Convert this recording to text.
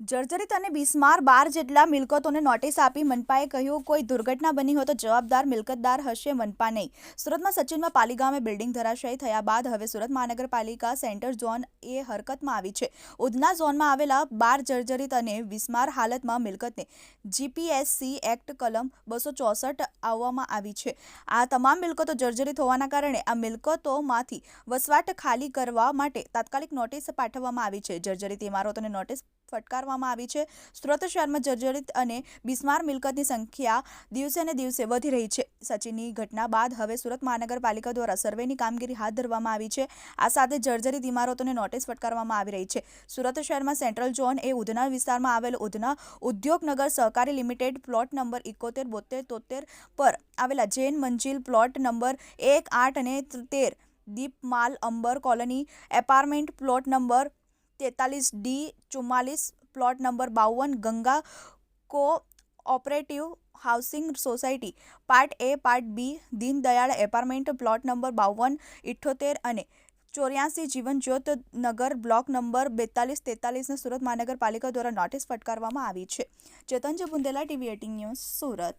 જર્જરિત અને બિસ્માર બાર જેટલા મિલકતોને નોટિસ આપી મનપાએ કહ્યું, કોઈ દુર્ઘટના બની હોય તો જવાબદાર મિલકતદાર હશે મનપા નહીં. સુરતમાં સચિનમાં પાલી ગામે બિલ્ડિંગ ધરાશાયી થયા બાદ હવે સુરત મહાનગરપાલિકા સેન્ટર ઝોન એ હરકતમાં આવી છે. ઉધના ઝોનમાં આવેલા બાર જર્જરિત અને બિસ્માર હાલતમાં મિલકતને જીપીએસસી એક્ટ કલમ બસો ચોસઠ આવવામાં આવી છે. આ તમામ મિલકતો જર્જરિત હોવાના કારણે આ મિલકતોમાંથી વસવાટ ખાલી કરવા માટે તાત્કાલિક નોટિસ પાઠવવામાં આવી છે. જર્જરિત ઇમારતોને નોટિસ ફટકારવામાં આવી છે. સુરત શહેરમાં જર્જરિત અને બિસ્માર મિલકતની સંખ્યા દિવસે ને દિવસે વધી રહી છે. સચિનની ઘટના બાદ હવે સુરત મહાનગરપાલિકા દ્વારા સર્વેની કામગીરી હાથ ધરવામાં આવી છે. આ સાથે જર્જરિત ઇમારતોને નોટિસ ફટકારવામાં આવી રહી છે. સુરત શહેરમાં સેન્ટ્રલ ઝોન એ ઉધના વિસ્તારમાં આવેલ ઉધના ઉદ્યોગનગર સહકારી લિમિટેડ પ્લોટ નંબર ઇકોતેર બોતેર, તોતેર પર આવેલા જૈન મંજિલ પ્લોટ નંબર એક, આઠ અને તેર Deepmal Ambar colony apartment plot number તેતાલીસ ડી ચુમ્માલીસ પ્લોટ નંબર બાવન Ganga co operative housing society. Part A, part B, Deendayal apartment plot number બાવન ઇઠ્ઠોતેર અને ચોર્યાસી જીવનજ્યોત નગર બ્લોક નંબર બેતાલીસ, તેતાલીસને સુરત મહાનગરપાલિકા દ્વારા નોટિસ ફટકારવામાં આવી છે. Chetanji Bundela TV eighteen news, Surat.